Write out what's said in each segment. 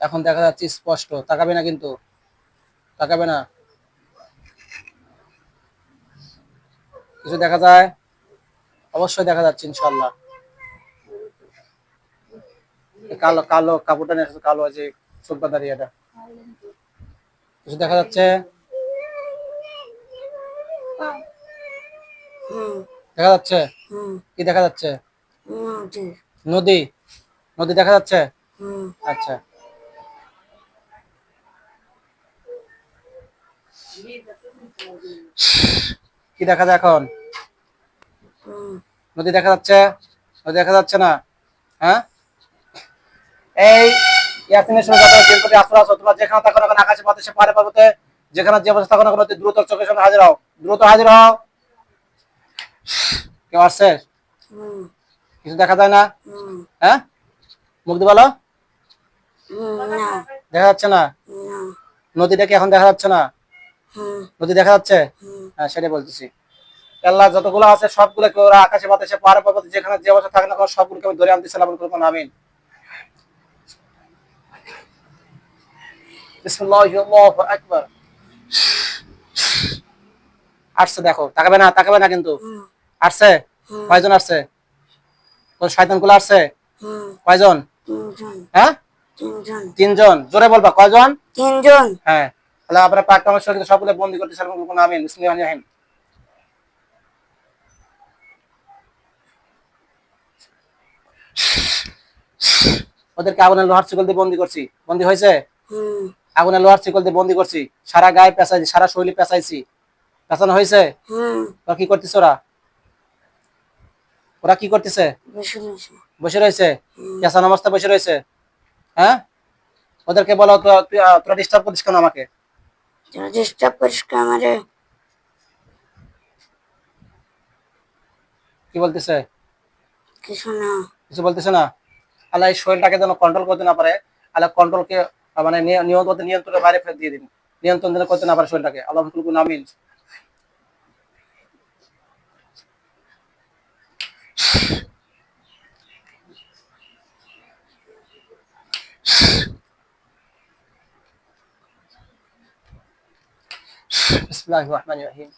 এখন দেখা যাচ্ছে স্পষ্ট। তাকাবে না কিন্তু। তাকাবে না। কিছু দেখা যায়? অবশ্যই দেখা যাচ্ছে ইনশাল্লাহ কালো কালো কাপড়টা নিয়ে কালো যে চোখটা দাঁড়িয়ে এটা। কিছু দেখা যাচ্ছে? দেখা যাচ্ছে? হুম। কি দেখা যাচ্ছে? নদী নদী। নদী দেখা যাচ্ছে? হুম। আচ্ছা। কি দেখা যায় এখন? নদী দেখা যাচ্ছে? নদী দেখা যাচ্ছে না? হ্যাঁ? এই ইয়াসিনের সঙ্গে যত দিন করে আসরা আছো তোমরা যেখানে থাকো না কেন আকাশে বাতাসে পারে পার্বতে যেখানে যে অবস্থা থাকো না দ্রুত চোখের সামনে হাজির হও। দ্রুত হাজির হও। কেউ আসছে? কিছু দেখা যায় না? হ্যাঁ? মুখ দিয়ে বলো। দেখা যাচ্ছে না। নদীটা কি এখন দেখা যাচ্ছে না? নদী দেখা যাচ্ছে? হ্যাঁ সেটাই বলতেছি। আল্লাহ যতগুলো আছে সবগুলোকে ওরা আকাশে বাতাসে পাহাড়ে পর্বতে যেখানে যে অবস্থা থাকে না সবগুলোকে আমি ধরে আনতে সালাম করব আমিন। আসছে দেখো তাকাবে না তাকাবে না কিন্তু। আসছে? কয়জন আসছে? তোর শয়তানগুলো আসছে? কয়জন? হ্যাঁ? তিনজন। জোরে বলবা কয়জন? তিনজন। হ্যাঁ। তাহলে আপনার পাক কামার শরীরে সবগুলো বন্দি করতে সালাম করব আমিন। রহিম ওদেরকে আগুনের লোহার শিকল দিয়ে বন্দি করছি। বন্দি হয়েছে? আগুনের লোহার শিকল দিয়ে বন্দি করছি। সারা গায়ে পেঁচাইছি সারা শরীরে পেঁচাইছি। পেঁচানো হয়েছে? ওরা কি করতেছে ওরা? ওরা কি করতেছে? বসে রয়েছে। পেঁচানো অবস্থায় বসে রয়েছে? হ্যাঁ? ওদেরকে বলো তো- তোরা ডিস্টার্ব করছিস কেন আমাকে? আমারে কি বলতেছে? কিছু না কিছু বলতেছে না? আল্লাহ এই শরীরটাকে যেন কন্ট্রোল করতে না পারে আল্লাহ কন্ট্রোলকে মানে নিয়- নিয়ন্ত্রণ নিয়ন্ত্রণের বাইরে ফেলে দিয়ে দিন। নিয়ন্ত্রণ যেন করতে না পারে শরীরটাকে। আল্লাহ আমিন। বিসমিল্লাহ রহমান রহিম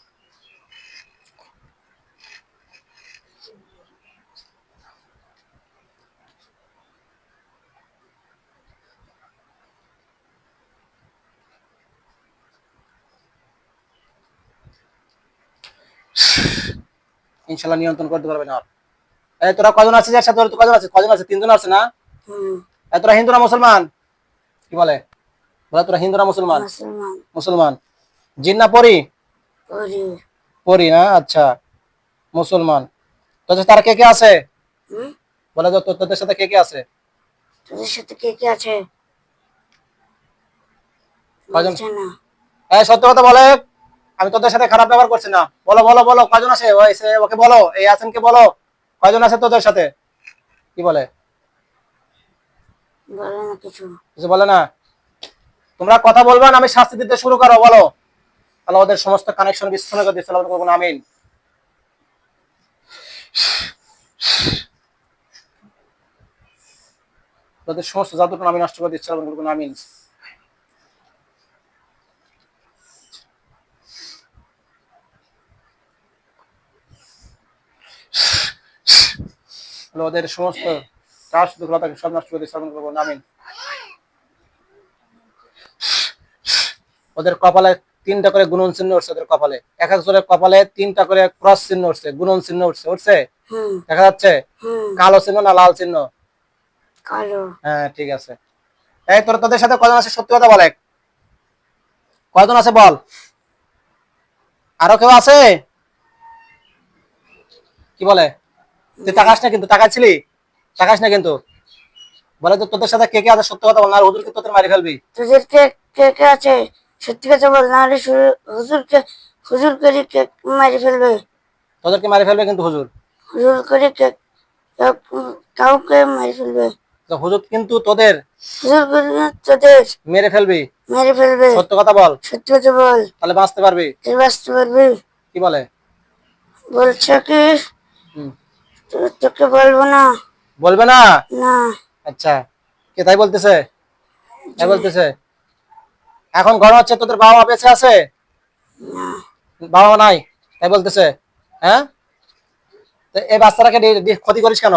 ইনশাল্লাহ নিয়ন্ত্রণ করতে পারবে না এই তোরা কজন আছিস একসাথে? কজন আছিস? কজন আছে তিনজন আছে না? তোরা হিন্দু না মুসলমান? কি বলে? বলে তোরা হিন্দু না মুসলমান। মুসলমান। মুসলমান জিন পরি? পরি। না? আচ্ছা। মুসলমান। তোদের তারা কে কে আছে? বলে তো তোদের সাথে কে কে আছে? তোদের সাথে কে কে আছে? কজন? এই সত্য কথা বলে। আমি তোদের সাথে খারাপ ব্যবহার করছি না। বলো বলো বলো কয়জন আছে? ওকে বলো। এই আসেনকে বলো। কয়জন আছে তোদের সাথে? কি বলে? বলে না কিছু। কিছু বলে না। তোমরা কথা বলবা না আমি শাস্তি দিতে শুরু করো বলো। ওদের সমস্ত কানেকশন বিচ্ছিন্ন করে দিচ্ছে আল্লাহ করব আমিন। ওদের সমস্ত জাদুটন আমি নষ্ট করে দিচ্ছি, আল্লাহ করব আমিন। ওদের সমস্ত কাজ দুর্বলতাকে সব নষ্ট করে আল্লাহ করব আমিন। ওদের কপালে তিনটা করে গুণন চিহ্ন উঠছে ওদের কপালে। এক একজনের কপালে তিনটা করে ক্রস চিহ্ন উঠছে গুণন চিহ্ন উঠছে উঠছে? দেখা যাচ্ছে? কালো চিহ্ন না লাল চিহ্ন? হ্যাঁ ঠিক আছে। এই তোর তোদের সাথে কজন আছে? সত্যি কথা বলে কয়জন আছে বল? আরও কেউ আছে? কি বলে? তুই তাকাস না কিন্তু তাকাচ্ছিলি? তাকাস না কিন্তু। বলে তো তোদের সাথে কে কে আছে সত্যি কথা বল না আর হুজুরকে তোদের মারি ফেলবি? তোদের কে কে কে আছে? সত্যি কথা বল না হুজুরকে হুজুর করে কেক মারি ফেলবে। তোদেরকে মারি ফেলবে কিন্তু হুজুর? হুজুর করে কে কাউ- কাউকে মারি ফেলবে। তো হুজুর কিন্তু তোদের হুজুর করে তোদের মেরে ফেলবি। মেরে ফেলবে। সত্য কথা বল। সত্যি কথা বল। তাহলে বাঁচতে পারবি। তুই বাঁচতে পারবি। কি বলে? বলছে কি। তোকে বলব না। বলবে না? না। আচ্ছা। কে তাই বলতেছে? তাই বলতেছে? এখন ঘর হচ্ছে তোদের বাবা মা বেঁচে আছে? বাবা মা নাই তাই বলতেছে হ্যাঁ? তো এই বাচ্চাটাকে ক্ষতি করিস কেন?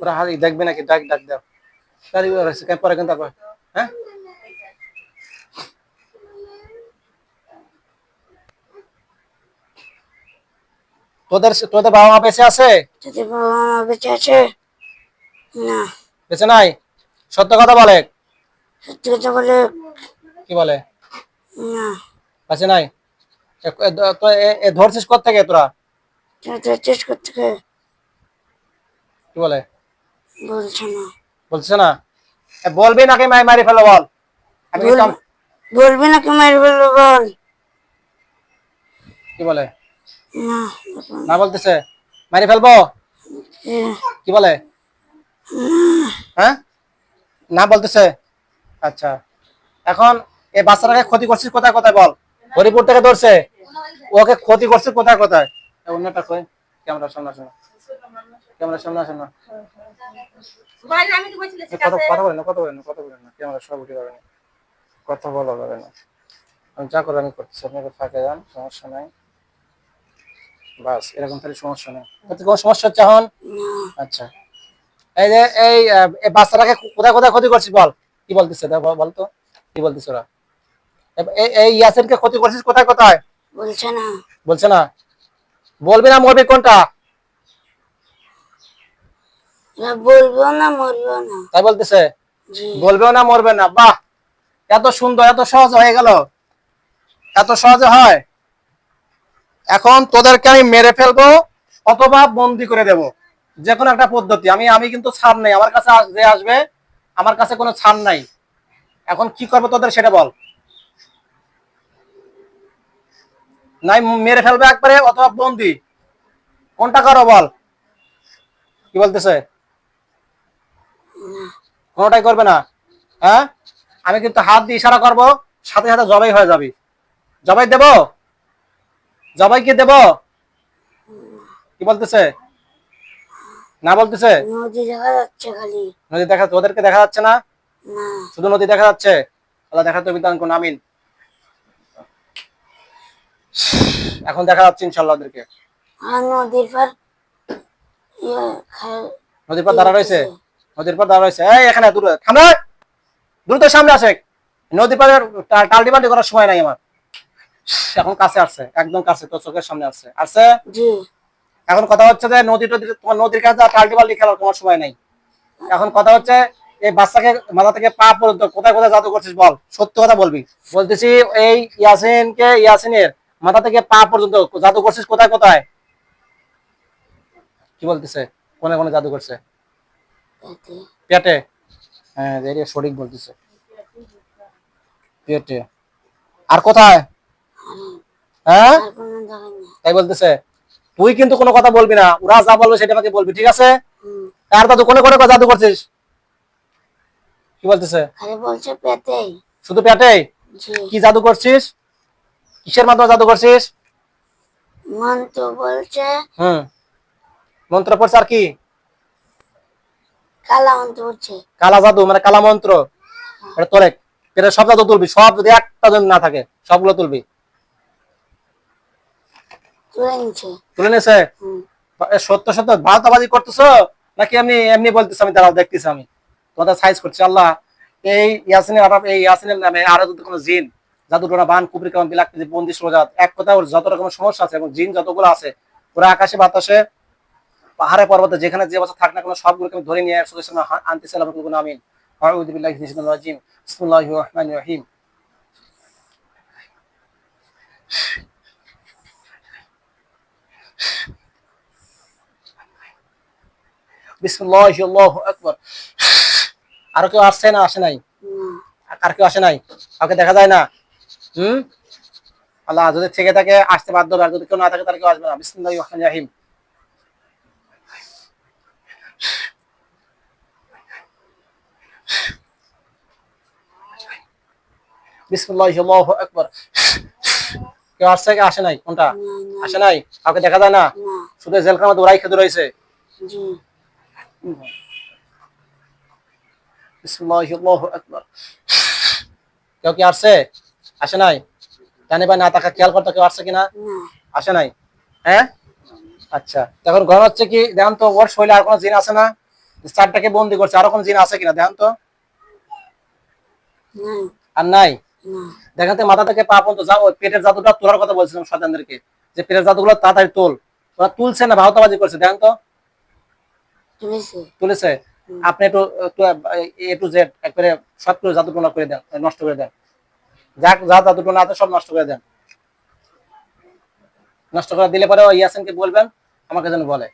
ওরা হারি দেখবে নাকি ডাক ডাক দাও। পরে কিন্তু হ্যাঁ? তোদের তোদের বাবা মা বেঁচে আছে? তোদের বাবা মা বেঁচে আছে? না। বেঁচে নাই? সত্য কথা বলে। সত্যি কথা বলে কি বলে? না। বেঁচে নাই? তো এ- ধরছিস কোথেকে তোরা? তুমি তো চেষ্টা করতে কি বলে? বলছে না। বলছে না? বলবি নাকি মাই মারি ফেলো বল? আমি বলবি নাকি মেরে ফেলব বল? কি বলে? না না। বলতেছে? মারি ফেলব? কি বলে? হ্যাঁ? না বলতেছে? আচ্ছা। এখন এই বাচ্চাটাকে ক্ষতি করছিস কোথায় কোথায় বল? হরিপুর থেকে ধরছে। ওকে ক্ষতি করছিস কোথায় কোথায়? অন্যটা কই? ক্যামেরা সামনে আসো না। ক্যামেরা সামনে আসো না। কথা না কথা কথা ক্যামেরা সব উঠে যাবে না। কথা বলা যাবে না। আমি যা করে আমি করতেছি আপনাকে ফাঁকে যান সমস্যা নাই। বাস এরকম তাহলে সমস্যা নেই। কোনো সমস্যা হচ্ছে এখন? আচ্ছা। এই যে এই বাচ্চাটাকে কোথায় কোথায় ক্ষতি করছিস বল? কি বলতেছে? দা বল তো। কি বলতিস ওরা? এই ইয়াসিনকে ক্ষতি করছিস কোথায় কোথায়? বলছে না। বলছে না? বলবি না মরবি কোনটা? এরা বলব না মরবো না। তাই বলতেছে? বলবেও না মরবে না। বাহ! এত সুন্দর এত সহজ হয়ে গেল। এত সহজে হয়। এখন তোদেরকে আমি মেরে ফেলব অথবা বন্দি করে দেব। যে কোনো একটা পদ্ধতি। আমি আমি কিন্তু ছাড় নেই। আমার কাছে যে আসবে আমার কাছে কোনো ছাড় নাই। এখন কি করব তোদের সেটা বল। নাই মেরে ফেলবে একবারে অথবা বন্দি। কোনটা করো বল? কি বলতেছে? কোনোটাই করবে না। হ্যাঁ? আমি কিন্তু হাত দিয়ে ইশারা করব সাথে সাথে জবাই হয়ে যাবি। জবাই দেব? জবাই কি দেব? কি বলতেছে? না বলতেছে? নদী দেখা যাচ্ছে খালি। নদী দেখা ওদেরকে দেখা যাচ্ছে না? শুধু নদী দেখা যাচ্ছে? আল্লাহ দেখা তো বিধান কোন আমিন। এখন দেখা যাচ্ছে ইনশাল্লাহ ওদেরকে। নদীর পর ইয়ে নদীর পর দাঁড়া রয়েছে। নদীর পর দাঁড়া রয়েছে। এই এখানে দূরে থামে। দ্রুত সামনে আসে। নদীর টা- টাল্টি করার সময় নাই আমার। এখন কাছে আসছে একদম কাছে তোর চোখের সামনে আসছে। আসছে? এখন কথা হচ্ছে যে নদী টদী তোমার নদীর কাছে টাল্টি বাল্টি খেলার তোমার সময় নাই। এখন কথা হচ্ছে এই বাচ্চাকে মাথা থেকে পা পর্যন্ত কোথায় কোথায় জাদু করছিস বল? সত্য কথা বলবি। বলতেছি এই ইয়াসিনকে ইয়াসিনের মাথা থেকে পা পর্যন্ত জাদু করছিস কোথায় কোথায়? কি বলতেছে? কোনে কোনে জাদু করছে? পেটে। হ্যাঁ এটা সঠিক বলতেছে। পেটে। আর কোথায়? হ্যাঁ? তাই বলতেছে। তুই কিন্তু কোনো কথা বলবি না। ওরা যা বলবে সেটা আমাকে বলবি ঠিক আছে? আর দাদু কোনে কোনে জাদু করছিস? কি বলতেছে? পেটেই। শুধু পেটে কি জাদু করছিস? কিসের মাধ্যমে জাদু করছিস? মন তো বলছে হুম। মন্ত্র পড়ছে আর কি? কালা মন্ত্র বলছে কালা জাদু মানে কালা মন্ত্র। এটা তোরে এটা সব জাদু তুলবি সব যদি একটা যদি না থাকে সবগুলো তুলবি। তুলে নিয়েছে। সত্য সত্য ভারতাবাজি করতেছো? নাকি এমনি এমনি বলতেছো আমি দাঁড়াও দেখতেছি আমি। তোমাদের সাইজ করছি আল্লাহ। এই ইয়াসিনের এই ইয়াসিনের নামে আরও যদি কোনো জিন জাদু টোনা বান কুবরি কাম বিলাক যে বন্দি সোজাত এক কথা ওর যত রকম সমস্যা আছে এবং জিন যতগুলো আছে ওরা আকাশে বাতাসে পাহাড়ে পর্বতে যেখানে যে অবস্থা থাক না কোনো সবগুলোকে আমি ধরে নিয়ে আসলে আনতেছিলাম কোনো আমিন। রাজিম। রহিম। বিসমিল্লাহি আল্লাহু আকবার। আর কেউ আসছে না আসে নাই? আর কেউ আসে নাই? কাউকে দেখা যায় না? হুম? আল্লাহ যদি থেকে থাকে আসতে বাধ্য আর যদি কেউ না থাকে তাহলে কেউ আসবে না। রহিম। বিসমিল্লাহি আল্লাহু কেউ আসছে আসে নাই? কোনটা? আসে নাই? কাউকে দেখা যায় না? শুধু জেলখানা মধ্যে ওরাই খেতে রয়েছে। জি। বিসমিল্লাহির কেউ কি আসছে? আসে নাই? জানি ভাই না তাকে খেয়াল করতে কেউ আসছে কিনা? আসে নাই? হ্যাঁ? আচ্ছা। এখন ঘর হচ্ছে কি দেখেন তো ওর শরীরে আর কোনো জিন আছে না? চারটাকে বন্দি করছে আর কোনো জিন আছে কিনা? দেখেন তো। আর নাই? না। দেখেন মাথা থেকে পা পর্যন্ত যাও পেটের জাদুটা তোলার কথা বলছিলাম সন্তানদেরকে যে পেটের জাদুগুলো তাড়াতাড়ি তোল। ওরা তুলছে না ভাওতাবাজি করছে দেখেন তো। তুলেছে। আপনি একটু এ টু জেড একবারে সব করে জাদু টোনা করে দেন নষ্ট করে দেন। যা যা দুটো না সব নষ্ট করে দেন। নষ্ট করে দিলে পরে ইয়াসিনকে বলবেন, আমাকে যেন বলে।